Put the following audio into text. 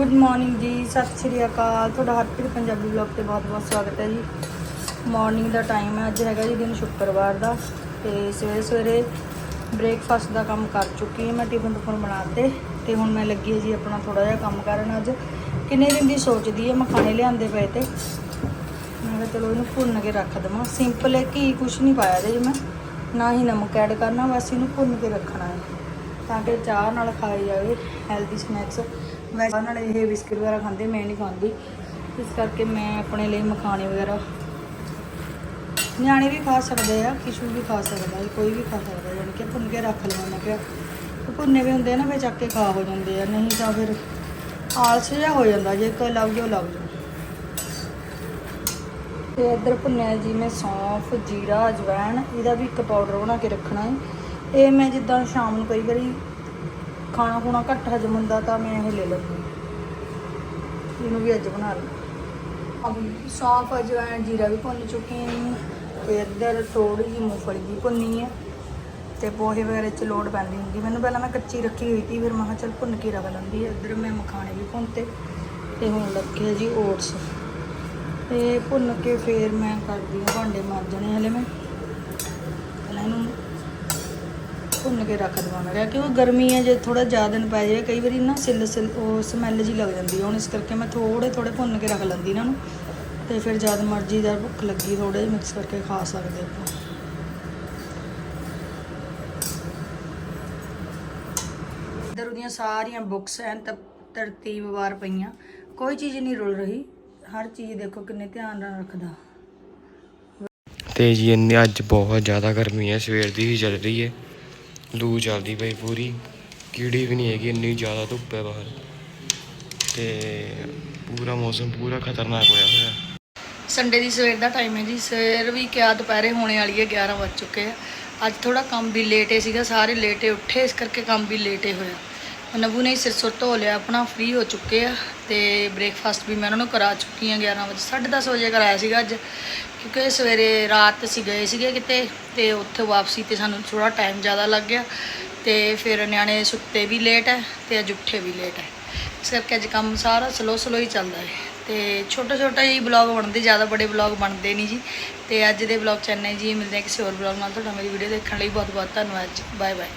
Good morning ਜੀ, ਸਤਿ ਸ਼੍ਰੀ ਅਕਾਲ। ਤੁਹਾਡਾ ਹਰਪ੍ਰੀਤ ਪੰਜਾਬੀ ਵਲੌਗ ਤੇ ਬਹੁਤ-ਬਹੁਤ ਸਵਾਗਤ ਹੈ ਜੀ। ਮਾਰਨਿੰਗ ਦਾ ਟਾਈਮ ਹੈ, ਅੱਜ ਹੈਗਾ ਜੀ ਦਿਨ ਸ਼ੁੱਕਰਵਾਰ ਦਾ ਤੇ ਸਵੇਰੇ ਸਵੇਰੇ ਬ੍ਰੇਕਫਾਸਟ ਦਾ ਕੰਮ ਕਰ ਚੁੱਕੀ ਹਾਂ ਮੈਂ ਟਿਫਨ ਟੁਫਨ ਬਣਾਤੇ ਤੇ ਹੁਣ ਮੈਂ ਲੱਗੀ ਹਾਂ ਜੀ ਆਪਣਾ ਥੋੜਾ ਜਿਹਾ ਕੰਮ ਕਰਨ ਅੱਜ। ਕਿੰਨੇ ਦਿਨ ਦੀ ਸੋਚਦੀ ਹੈ ਮਖਾਣੇ ਲਿਆਂਦੇ ਪਏ ਤੇ। ਮੈਂ ਕਿਹਾ ਚਲੋ ਇਹਨੂੰ ਭੁੰਨ ਕੇ ਰੱਖ ਦਵਾਂ। ਸਿੰਪਲ ਹੈ ਘੀ ਕੁਛ ਨਹੀਂ ਪਾਇਆ ਇਹਦੇ 'ਚ ਮੈਂ। ਨਾ ਹੀ ਨਮਕ ਐਡ ਕਰਨਾ, ਬਸ ਇਹਨੂੰ ਭੁੰਨ ਕੇ ਰੱਖਣਾ ਹੈ, ਤਾਂ ਕਿ ਚਾਹ ਨਾਲ ਖਾਈ ਜਾਵੇ ਹੈਲਦੀ ਸਨੈਕਸ ਵੈਸੇ ਚਾਹ ਨਾਲ ਇਹ ਬਿਸਕਿਟ ਵਗੈਰਾ ਖਾਂਦੇ, ਮੈਂ ਨਹੀਂ ਖਾਂਦੀ। ਇਸ ਕਰਕੇ ਮੈਂ ਆਪਣੇ ਲਈ ਮਖਾਣੇ ਵਗੈਰਾ ਨਿਆਣੇ ਵੀ ਖਾ ਸਕਦੇ ਆ ਕਿਸ਼ੂ ਵੀ ਖਾ ਸਕਦਾ ਕੋਈ ਵੀ ਖਾ ਸਕਦਾ, ਯਾਨੀ ਕਿ ਭੁੰਨ ਕੇ ਰੱਖ ਲਵਾਂ ਮੈਂ ਕਿਹਾ ਭੁੰਨੇ ਵੀ ਹੁੰਦੇ ਆ ਨਾ ਫਿਰ ਚੱਕ ਕੇ ਖਾ ਹੋ ਜਾਂਦੇ ਆ, ਨਹੀਂ ਤਾਂ ਫਿਰ ਆਲਸ ਜਿਹਾ ਹੋ ਜਾਂਦਾ, ਜੇ ਕੋਈ ਲੱਗ ਜਾਓ ਲੱਗ ਜਾਓ। ਤੇ ਇੱਧਰ ਭੁੰਨਿਆ ਜੀ ਮੈਂ ਸੌਂਫ, ਜੀਰਾ ਅਜਵਾਇਣ ਇਹਦਾ ਵੀ ਇੱਕ ਪਾਊਡਰ ਬਣਾ ਕੇ ਰੱਖਣਾ ਹੈ। ਇਹ ਮੈਂ ਜਿੱਦਾਂ ਸ਼ਾਮ ਨੂੰ ਕਈ ਵਾਰੀ ਖਾਣਾ ਖੁਣਾ ਘੱਟ ਹਜਮ ਹੁੰਦਾ ਤਾਂ ਮੈਂ ਇਹ ਲੈ ਲੈਂਦੀ ਇਹਨੂੰ ਵੀ ਅੱਜ ਬਣਾ ਲਈ ਅਬ ਸੌਂਫ ਅਜਵਾਇਣ ਜੀਰਾ ਵੀ ਭੁੰਨ ਚੁੱਕੀ ਹਾਂ ਤੇ ਇੱਧਰ ਥੋੜੀ ਜਿਹੀ ਮੂੰਗਫਲੀ ਵੀ ਭੁੰਨੀ ਹੈ ਤੇ ਪੋਹੇ ਵਗੈਰਾ ਚ ਲੋੜ ਪੈਂਦੀ ਹੁੰਦੀ। ਮੈਨੂੰ ਪਹਿਲਾਂ ਮੈਂ ਕੱਚੀ ਰੱਖੀ ਹੋਈ ਸੀ, ਫਿਰ ਮੈਂ ਕਿਹਾ ਚੱਲ ਭੁੰਨ ਕੇ ਰੱਖ ਲੈਂਦੀ ਇੱਧਰ ਮੈਂ ਮਖਾਣੇ ਵੀ ਭੁੰਨਤੇ। ਤੇ ਹੁਣ ਲੱਗੇ ਜੀ ਓਟਸ। ਤੇ ਭੁੰਨ ਕੇ ਫਿਰ ਮੈਂ ਕਰਦੀ ਹਾਂ ਭਾਂਡੇ ਮਾਂਜਣੇ ਹਲੇ ਮੈਂ। ਪਹਿਲਾਂ ਇਹਨੂੰ ਭੁੰਨ ਕੇ ਰੱਖ ਦਵਾਂ ਮੈਂ। ਕਿਹਾ ਕਿ ਉਹ ਗਰਮੀ ਹੈ, ਜੇ ਥੋੜਾ ਜ਼ਿਆਦਾ ਦਿਨ ਪੈ ਜਾਵੇ ਕਈ ਵਾਰੀ ਨਾ ਸਿੱਲ ਸਿੱਲ, ਉਹ ਸਮੈਲ ਜੀ ਲੱਗ ਜਾਂਦੀ ਹੈ। ਹੁਣ ਇਸ ਕਰਕੇ ਮੈਂ ਥੋੜੇ ਥੋੜੇ ਭੁੰਨ ਕੇ ਰੱਖ ਲੈਂਦੀ ਇਹਨਾਂ ਨੂੰ। ਤੇ ਫਿਰ ਜਦ ਮਰਜ਼ੀ ਦਾ ਭੁੱਖ ਲੱਗੀ ਥੋੜੇ ਜਿਹੇ ਮਿਕਸ ਕਰਕੇ ਖਾ ਸਕਦੇ ਆਪਾਂ। ਇੱਧਰ ਉਹਦੀਆਂ ਸਾਰੀਆਂ ਬੁੱਕਸ ਐਨ ਤ- ਤਰਤੀਬਵਾਰ ਪਈਆਂ। ਕੋਈ ਚੀਜ਼ ਨਹੀਂ ਰੁਲ ਰਹੀ। ਹਰ ਚੀਜ਼ ਦੇਖੋ ਕਿੰਨੇ ਧਿਆਨ ਨਾਲ ਰੱਖਦਾ। ਤੇ ਜੀ, ਇੰਨੀ ਅੱਜ ਬਹੁਤ ਜ਼ਿਆਦਾ ਗਰਮੀ ਹੈ। ਸਵੇਰ ਦੀ ਹੀ ਚੱਲ ਰਹੀ ਹੈ। ਲੂ ਚੱਲਦੀ ਪਈ ਪੂਰੀ। ਕੀੜੀ ਵੀ ਨਹੀਂ ਹੈਗੀ, ਇੰਨੀ ਜ਼ਿਆਦਾ ਧੁੱਪ ਹੈ ਬਾਹਰ। ਤੇ ਪੂਰਾ ਮੌਸਮ ਪੂਰਾ ਖਤਰਨਾਕ ਹੋਇਆ ਹੋਇਆ। ਸੰਡੇ ਦੀ ਸਵੇਰ ਦਾ ਟਾਈਮ ਹੈ ਜੀ। ਸਵੇਰ ਵੀ ਕਿਆ ਦੁਪਹਿਰੇ ਹੋਣੇ ਵਾਲੀ ਹੈ 11 ਵੱਜ ਚੁੱਕੇ ਆ। ਅੱਜ ਥੋੜਾ ਕੰਮ ਵੀ ਲੇਟੇ ਸੀਗਾ, ਸਾਰੇ ਲੇਟੇ ਉੱਠੇ ਇਸ ਕਰਕੇ ਕੰਮ ਵੀ ਲੇਟੇ ਹੋਇਆ। ਨਬੂ ਨੇ ਸਿਰ ਸੁਰ ਧੋ ਲਿਆ, ਆਪਣਾ ਫ੍ਰੀ ਹੋ ਚੁੱਕੇ ਆ ਤੇ ਬ੍ਰੇਕਫਾਸਟ ਵੀ ਮੈਂ ਉਹਨਾਂ ਨੂੰ ਕਰਾ ਚੁੱਕੀ ਆ 11 ਵਜੇ 10:30 ਵਜੇ ਕਰਾਇਆ ਸੀਗਾ ਅੱਜ, ਕਿਉਂਕਿ ਸਵੇਰੇ ਰਾਤ ਅਸੀਂ ਗਏ ਸੀਗੇ ਕਿਤੇ ਤੇ ਉੱਥੇ ਵਾਪਸੀ ਤੇ ਸਾਨੂੰ ਥੋੜਾ ਟਾਈਮ ਜ਼ਿਆਦਾ ਲੱਗ ਗਿਆ ਤੇ ਫਿਰ ਨਿਆਣੇ ਸੁੱਤੇ ਵੀ ਲੇਟ ਹੈ ਤੇ ਅੱਜ ਉੱਠੇ ਵੀ ਲੇਟ ਹੈ ਇਸ ਕਰਕੇ ਅੱਜ ਕੰਮ ਸਾਰਾ ਸਲੋ ਸਲੋ ਹੀ ਚੱਲਦਾ ਹੈ ਤੇ ਛੋਟਾ ਛੋਟਾ ਹੀ ਬਲੌਗ ਬਣਦੇ, ਜ਼ਿਆਦਾ ਬੜੇ ਬਲੌਗ ਬਣਦੇ ਨਹੀਂ ਜੀ। ਤੇ ਅੱਜ ਦੇ ਬਲੌਗ ਚ ਜੀ, ਮਿਲਦੇ ਹਾਂ ਕਿਸੇ ਹੋਰ ਬਲੌਗ ਨਾਲ, ਤੁਹਾਡਾ ਮੇਰੀ ਵੀਡੀਓ ਦੇਖਣ ਲਈ ਬਹੁਤ ਬਹੁਤ ਧੰਨਵਾਦ ਜੀ। Bye bye